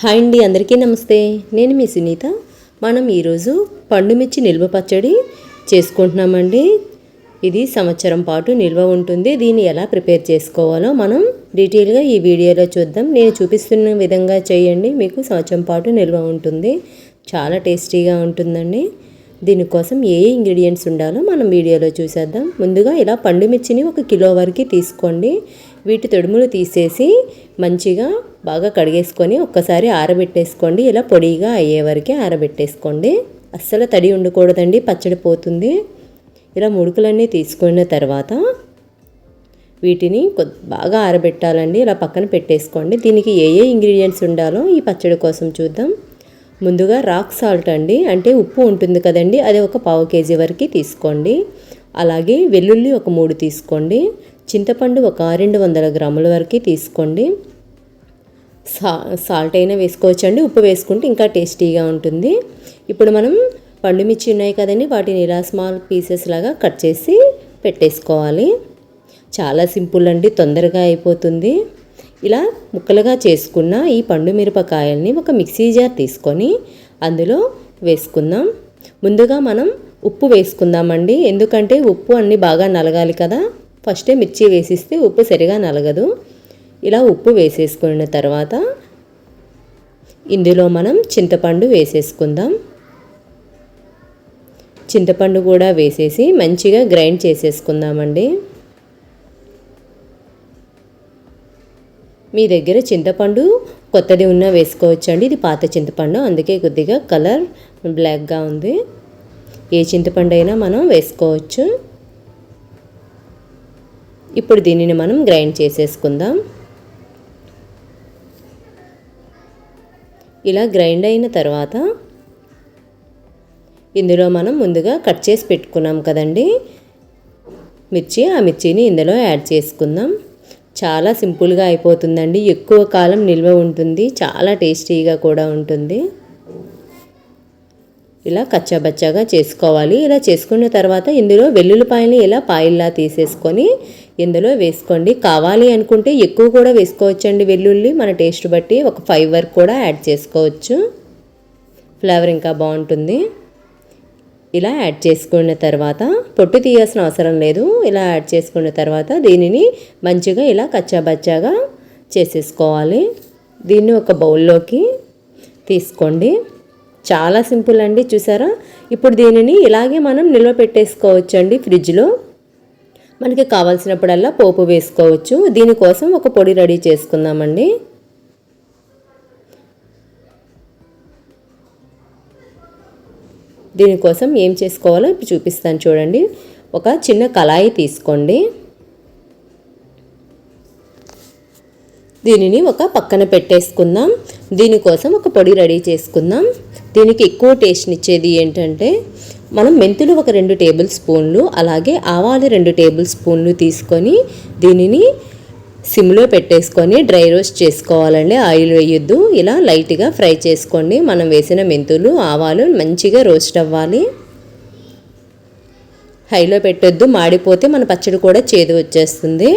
Hi అండి అందరికీ నమస్తే. నేను మీ సునీత. మనం ఈరోజు పండుమిర్చి నిల్వ పచ్చడి చేసుకుంటున్నామండి. ఇది సంవత్సరం పాటు నిల్వ ఉంటుంది. దీన్ని ఎలా ప్రిపేర్ చేసుకోవాలో మనం డీటెయిల్గా ఈ వీడియోలో చూద్దాం. నేను చూపిస్తున్న విధంగా చేయండి. మీకు సంవత్సరం పాటు నిల్వ ఉంటుంది. చాలా టేస్టీగా ఉంటుందండి. దీనికోసం ఏ ఏ ఇంగ్రీడియంట్స్ ఉండాలో మనం వీడియోలో చూసేద్దాం. ముందుగా ఇలా పండుమిర్చిని ఒక కిలో వరకు తీసుకోండి. వీటి తొడుములు తీసేసి మంచిగా బాగా కడిగేసుకొని ఒక్కసారి ఆరబెట్టేసుకోండి. ఇలా పొడిగా అయ్యే వరకు ఆరబెట్టేసుకోండి. అస్సలు తడి ఉండకూడదండి పచ్చడి పోతుంది. ఇలా ముడుకులన్నీ తీసుకున్న తర్వాత వీటిని బాగా ఆరబెట్టాలండి. ఇలా పక్కన పెట్టేసుకోండి. దీనికి ఏ ఏ ఇంగ్రీడియంట్స్ ఉండాలో ఈ పచ్చడి కోసం చూద్దాం. ముందుగా రాక్ సాల్ట్ అండి. అంటే ఉప్పు ఉంటుంది కదండి అది ఒక పావు కేజీ వరకు తీసుకోండి. అలాగే వెల్లుల్లి ఒక మూడు తీసుకోండి. చింతపండు ఒక రెండు వందల గ్రాముల వరకు తీసుకోండి. సా సాల్ట్ అయినా వేసుకోవచ్చండి. ఉప్పు వేసుకుంటే ఇంకా టేస్టీగా ఉంటుంది. ఇప్పుడు మనం పండుమిర్చి ఉన్నాయి కదండి వాటిని ఇలా స్మాల్ పీసెస్ లాగా కట్ చేసి పెట్టేసుకోవాలి. చాలా సింపుల్ అండి తొందరగా అయిపోతుంది. ఇలా ముక్కలుగా చేసుకున్న ఈ పండు మిరపకాయల్ని ఒక మిక్సీ జార్ తీసుకొని అందులో వేసుకుందాం. ముందుగా మనం ఉప్పు వేసుకుందామండి. ఎందుకంటే ఉప్పు అన్నీ బాగా నలగాలి కదా. ఫస్టే మిర్చి వేసిస్తే ఉప్పు సరిగా నలగదు. ఇలా ఉప్పు వేసేసుకున్న తర్వాత ఇందులో మనం చింతపండు వేసేసుకుందాం. చింతపండు కూడా వేసేసి మంచిగా గ్రైండ్ చేసేసుకుందామండి. మీ దగ్గర చింతపండు కొత్తది ఉన్నా వేసుకోవచ్చండి. ఇది పాత చింతపండు అందుకే కొద్దిగా కలర్ బ్లాక్గా ఉంది. ఏ చింతపండు అయినా మనం వేసుకోవచ్చు. ఇప్పుడు దీనిని మనం గ్రైండ్ చేసేసుకుందాం. ఇలా గ్రైండ్ అయిన తర్వాత ఇందులో మనం ముందుగా కట్ చేసి పెట్టుకున్నాం కదండి. మిర్చి ఆ మిర్చిని ఇందులో యాడ్ చేసుకుందాం. చాలా సింపుల్గా అయిపోతుందండి. ఎక్కువ కాలం నిల్వ ఉంటుంది. చాలా టేస్టీగా కూడా ఉంటుంది. ఇలా కచ్చాబచ్చాగా చేసుకోవాలి. ఇలా చేసుకున్న తర్వాత ఇందులో వెల్లుల్లిపాయని ఇలా పాయిల్లా తీసేసుకొని ఇందులో వేసుకోండి. కావాలి అనుకుంటే ఎక్కువ కూడా వేసుకోవచ్చండి వెల్లుల్లి. మన టేస్ట్ బట్టి ఒక ఫైవ్ వరకు కూడా యాడ్ చేసుకోవచ్చు. ఫ్లేవర్ ఇంకా బాగుంటుంది. ఇలా యాడ్ చేసుకున్న తర్వాత పొట్టు తీయాల్సిన అవసరం లేదు. ఇలా యాడ్ చేసుకున్న తర్వాత దీనిని మంచిగా ఇలా కచ్చాబచ్చాగా చేసేసుకోవాలి. దీన్ని ఒక బౌల్లోకి తీసుకోండి. చాలా సింపుల్ అండి చూసారా? ఇప్పుడు దీనిని ఇలాగే మనం నిల్వ పెట్టేసుకోవచ్చు అండి ఫ్రిడ్జ్లో. మనకి కావాల్సినప్పుడల్లా పోపు వేసుకోవచ్చు. దీనికోసం ఒక పొడి రెడీ చేసుకుందామండి. దీనికోసం ఏం చేసుకోవాలో ఇప్పుడు చూపిస్తాను చూడండి. ఒక చిన్న కళాయి తీసుకోండి. దీనిని ఒక పక్కన పెట్టేసుకుందాం. దీనికోసం ఒక పొడి రెడీ చేసుకుందాం. దీనికి ఎక్కువ టేస్ట్నిచ్చేది ఏంటంటే మనం మెంతులు ఒక రెండు టేబుల్ స్పూన్లు అలాగే ఆవాలు రెండు టేబుల్ స్పూన్లు తీసుకొని దీనిని సిమ్లో పెట్టేసుకొని డ్రై రోస్ట్ చేసుకోవాలండి. ఆయిల్ వేయొద్దు. ఇలా లైట్గా ఫ్రై చేసుకోండి. మనం వేసిన మెంతులు ఆవాలు మంచిగా రోస్ట్ అవ్వాలి. హైలో పెట్టొద్దు. మాడిపోతే మన పచ్చడి కూడా చేదు వచ్చేస్తుంది.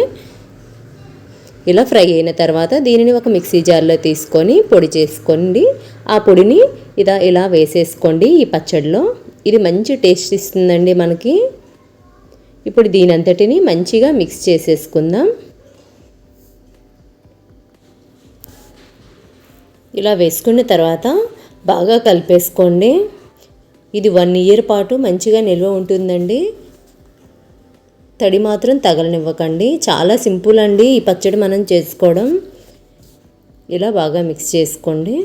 ఇలా ఫ్రై అయిన తర్వాత దీనిని ఒక మిక్సీ జార్లో తీసుకొని పొడి చేసుకోండి. ఆ పొడిని ఇలా ఇలా వేసేసుకోండి ఈ పచ్చడిలో. ఇది మంచి టేస్ట్ ఇస్తుందండి మనకి. ఇప్పుడు దీనంతటిని మంచిగా మిక్స్ చేసేసుకుందాం. ఇలా వేసుకున్న తర్వాత బాగా కలిపేసుకోండి. ఇది వన్ ఇయర్ పాటు మంచిగా నిల్వ ఉంటుందండి. తడి మాత్రం తగలనివ్వకండి. చాలా సింపుల్ అండి ఈ పచ్చడి మనం చేసుకోవడం. ఇలా బాగా మిక్స్ చేసుకోండి.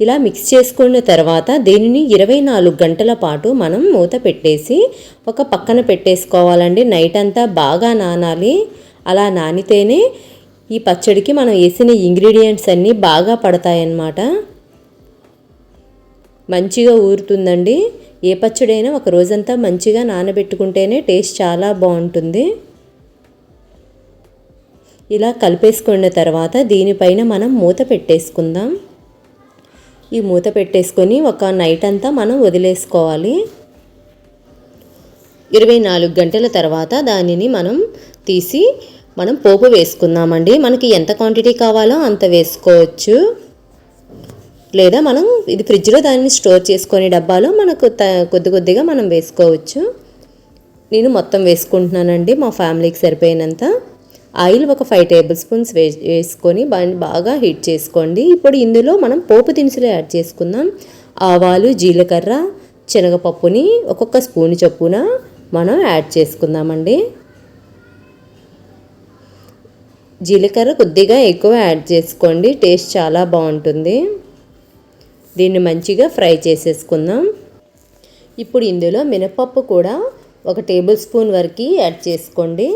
ఇలా మిక్స్ చేసుకున్న తర్వాత దీనిని ఇరవై నాలుగు గంటల పాటు మనం మూత పెట్టేసి ఒక పక్కన పెట్టేసుకోవాలండి. నైట్ అంతా బాగా నానాలి. అలా నానితేనే ఈ పచ్చడికి మనం వేసిన ఇంగ్రీడియంట్స్ అన్నీ బాగా పడతాయన్నమాట. మంచిగా ఊరుతుందండి. ఏ పచ్చడైనా ఒక రోజంతా మంచిగా నానబెట్టుకుంటేనే టేస్ట్ చాలా బాగుంటుంది. ఇలా కలిపేసుకున్న తర్వాత దీనిపైన మనం మూత పెట్టేసుకుందాం. ఈ మూత పెట్టేసుకొని ఒక నైట్ అంతా మనం వదిలేసుకోవాలి. ఇరవై నాలుగు గంటల తర్వాత దానిని మనం తీసి మనం పోపు వేసుకుందామండి. మనకి ఎంత క్వాంటిటీ కావాలో అంత వేసుకోవచ్చు. లేదా మనం ఇది ఫ్రిడ్జ్లో దాన్ని స్టోర్ చేసుకొని డబ్బాలో మనకు త కొద్ది కొద్దిగా మనం వేసుకోవచ్చు. నేను మొత్తం వేసుకుంటున్నానండి మా ఫ్యామిలీకి సరిపోయినంత. ఆయిల్ ఒక ఫైవ్ టేబుల్ స్పూన్స్ వే వేసుకొని బాగా బాగా హీట్ చేసుకోండి. ఇప్పుడు ఇందులో మనం పోపు దినుసులు యాడ్ చేసుకుందాం. ఆవాలు జీలకర్ర శనగపప్పుని ఒక్కొక్క స్పూన్ చొప్పున మనం యాడ్ చేసుకుందామండి. జీలకర్ర కొద్దిగా ఎక్కువ యాడ్ చేసుకోండి టేస్ట్ చాలా బాగుంటుంది. దీన్ని మంచిగా ఫ్రై చేసేసుకుందాం. ఇప్పుడు ఇందులో మినపప్పు కూడా ఒక టేబుల్ స్పూన్ వరకు యాడ్ చేసుకోండి.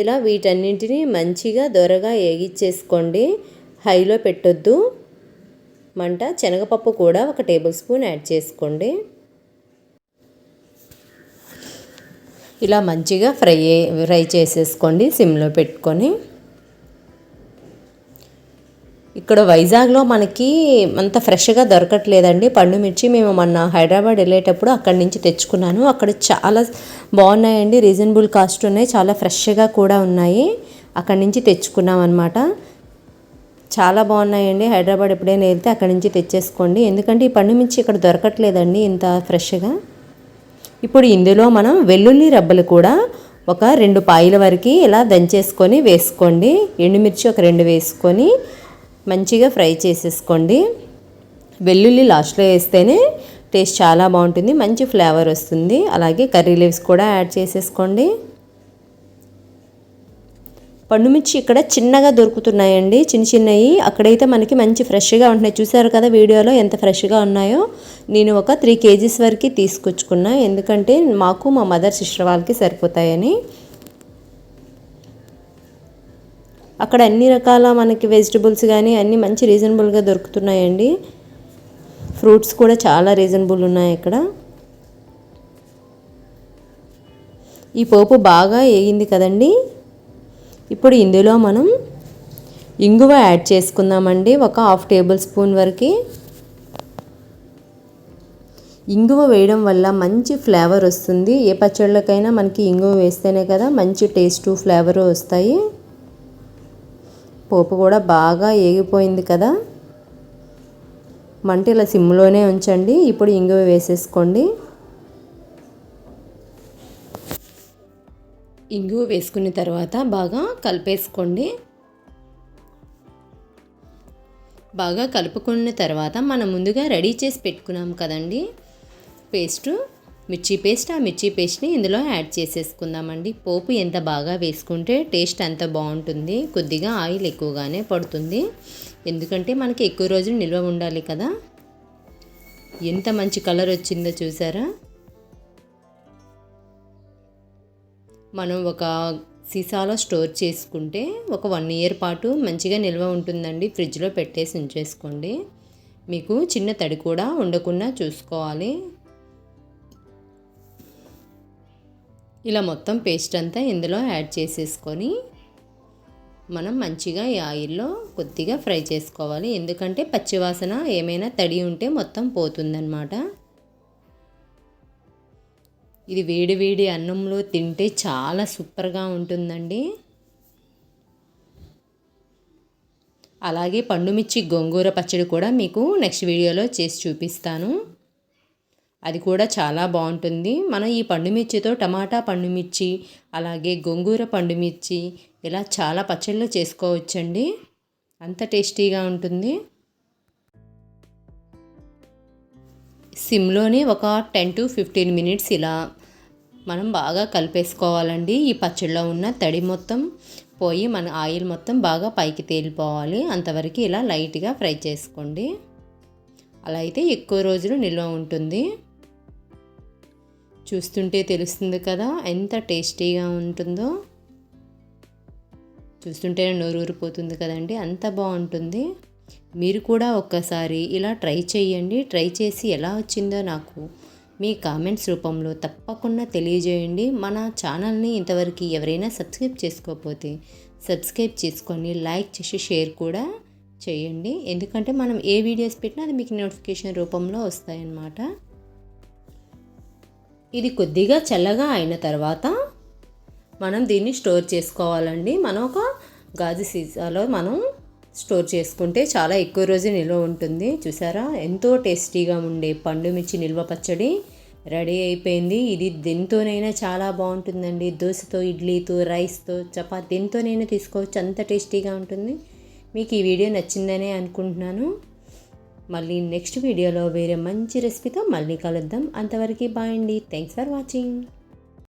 ఇలా వీటన్నింటినీ మంచిగా దొరగా వేగిచ్చేసుకోండి హైలో పెట్టొద్దు. మంట శనగపప్పు కూడా ఒక టేబుల్ స్పూన్ యాడ్ చేసుకోండి. ఇలా మంచిగా ఫ్రై ఫ్రై చేసేసుకోండి సిమ్లో పెట్టుకొని. ఇక్కడ వైజాగ్లో మనకి అంత ఫ్రెష్గా దొరకట్లేదండి. పండు మిర్చి మేము మొన్న హైదరాబాద్ వెళ్ళేటప్పుడు అక్కడి నుంచి తెచ్చుకున్నాను. అక్కడ చాలా బాగున్నాయండి. రీజనబుల్ కాస్ట్ ఉన్నాయి. చాలా ఫ్రెష్గా కూడా ఉన్నాయి. అక్కడి నుంచి తెచ్చుకున్నాం అనమాట చాలా బాగున్నాయండి. హైదరాబాద్ ఎప్పుడైనా వెళ్తే అక్కడి నుంచి తెచ్చేసుకోండి. ఎందుకంటే ఈ పండు మిర్చి ఇక్కడ దొరకట్లేదండి ఇంత ఫ్రెష్గా. ఇప్పుడు ఇందులో మనం వెల్లుల్లి రబ్బలు కూడా ఒక రెండు పాయల వరకు ఇలా దంచేసుకొని వేసుకోండి. ఎండుమిర్చి ఒక రెండు వేసుకొని మంచిగా ఫ్రై చేసేసుకోండి. వెల్లుల్లి లాస్ట్లో వేస్తేనే టేస్ట్ చాలా బాగుంటుంది మంచి ఫ్లేవర్ వస్తుంది. అలాగే కర్రీ లీవ్స్ కూడా యాడ్ చేసేసుకోండి. పండుమిర్చి ఇక్కడ చిన్నగా దొరుకుతున్నాయండి చిన్న చిన్నవి అక్కడైతే మనకి మంచి ఫ్రెష్గా ఉంటున్నాయి. చూసారు కదా వీడియోలో ఎంత ఫ్రెష్గా ఉన్నాయో? నేను ఒక త్రీ కేజీస్ వరకు తీసుకొచ్చుకున్నా. ఎందుకంటే మాకు మా మదర్ సిస్టర్ వాళ్ళకి సరిపోతాయని. అక్కడ అన్ని రకాల మనకి వెజిటబుల్స్ కానీ అన్నీ మంచి రీజనబుల్గా దొరుకుతున్నాయండి. ఫ్రూట్స్ కూడా చాలా రీజనబుల్ ఉన్నాయి ఇక్కడ. ఈ పోపు బాగా వేగింది కదండి. ఇప్పుడు ఇందులో మనం ఇంగువ యాడ్ చేసుకుందామండి ఒక హాఫ్ టేబుల్ స్పూన్ వరకు. ఇంగువ వేయడం వల్ల మంచి ఫ్లేవర్ వస్తుంది. ఏ పచ్చళ్ళకైనా మనకి ఇంగువ వేస్తేనే కదా మంచి టేస్ట్ ఫ్లేవర్ వస్తాయి. పోపు కూడా బాగా ఏగిపోయింది కదా. మంట ఇలా సిమ్లోనే ఉంచండి. ఇప్పుడు ఇంగువ వేసేసుకోండి. ఇంగువ వేసుకున్న తర్వాత బాగా కలిపేసుకోండి. బాగా కలుపుకున్న తర్వాత మనం ముందుగా రెడీ చేసి పెట్టుకున్నాం కదండి. పేస్టు మిర్చి పేస్ట్ ఆ మిర్చి పేస్ట్ని ఇందులో యాడ్ చేసేసుకుందామండి. పోపు ఎంత బాగా వేసుకుంటే టేస్ట్ అంత బాగుంటుంది. కొద్దిగా ఆయిల్ ఎక్కువగానే పడుతుంది. ఎందుకంటే మనకి ఎక్కువ రోజులు నిల్వ ఉండాలి కదా. ఎంత మంచి కలర్ వచ్చిందో చూసారా? మనం ఒక సీసాలో స్టోర్ చేసుకుంటే ఒక వన్ ఇయర్ పాటు మంచిగా నిల్వ ఉంటుందండి. ఫ్రిడ్జ్లో పెట్టేసి ఉంచేసుకోండి. మీకు చిన్న తడి కూడా ఉండకుండా చూసుకోవాలి. ఇలా మొత్తం పేస్ట్ అంతా ఇందులో యాడ్ చేసేసుకొని మనం మంచిగా ఈ ఆయిల్లో కొద్దిగా ఫ్రై చేసుకోవాలి. ఎందుకంటే పచ్చివాసన ఏమైనా తడి ఉంటే మొత్తం పోతుందన్నమాట. ఇది వేడి వేడి అన్నంలో తింటే చాలా సూపర్గా ఉంటుందండి. అలాగే పండుమిర్చి గోంగూర పచ్చడి కూడా మీకు నెక్స్ట్ వీడియోలో చేసి చూపిస్తాను. అది కూడా చాలా బాగుంటుంది. మనం ఈ పండుమిర్చితో టమాటా పండుమిర్చి అలాగే గోంగూర పండుమిర్చి ఇలా చాలా పచ్చళ్ళు చేసుకోవచ్చండి. అంత టేస్టీగా ఉంటుంది. సిమ్లోనే ఒక టెన్ టు ఫిఫ్టీన్ మినిట్స్ ఇలా మనం బాగా కలిపేసుకోవాలండి. ఈ పచ్చళ్ళ ఉన్న తడి మొత్తం పోయి మన ఆయిల్ మొత్తం బాగా పైకి తేలిపోవాలి. అంతవరకు ఇలా లైట్గా ఫ్రై చేసుకోండి. అలా అయితే ఎక్కువ రోజులు నిల్వ ఉంటుంది. చూస్తుంటే తెలుస్తుంది కదా ఎంత టేస్టీగా ఉంటుందో. చూస్తుంటే నోరూరిపోతుంది కదండి అంత బాగుంటుంది. మీరు కూడా ఒక్కసారి ఇలా ట్రై చేయండి ట్రై చేసి ఎలా వచ్చిందో నాకు మీ కామెంట్స్ రూపంలో తప్పకుండా తెలియజేయండి. మన ఛానల్ని ఇంతవరకు ఎవరైనా సబ్స్క్రైబ్ చేసుకోకపోతే సబ్స్క్రైబ్ చేసుకొని లైక్ చేసి షేర్ కూడా చేయండి. ఎందుకంటే మనం ఏ వీడియోస్ పెట్టినా అది మీకు నోటిఫికేషన్ రూపంలో వస్తాయన్నమాట. ఇది కొద్దిగా చల్లగా అయిన తర్వాత మనం దీన్ని స్టోర్ చేసుకోవాలండి. మనం ఒక గాజు సీసాలో మనం స్టోర్ చేసుకుంటే చాలా ఎక్కువ రోజు నిల్వ ఉంటుంది. చూసారా? ఎంతో టేస్టీగా ఉండే పండు మిర్చి నిల్వ పచ్చడి రెడీ అయిపోయింది. ఇది దీంతోనైనా చాలా బాగుంటుందండి. దోశతో ఇడ్లీతో రైస్తో చపాతీ దీంతోనైనా తీసుకోవచ్చు. అంత టేస్టీగా ఉంటుంది. మీకు ఈ వీడియో నచ్చిందనే అనుకుంటున్నాను. మళ్ళీ నెక్స్ట్ వీడియోలో వేరే మంచి రెసిపీతో మళ్ళీ కలుద్దాం. అంతవరకు బాయ్ అండి. Thanks for watching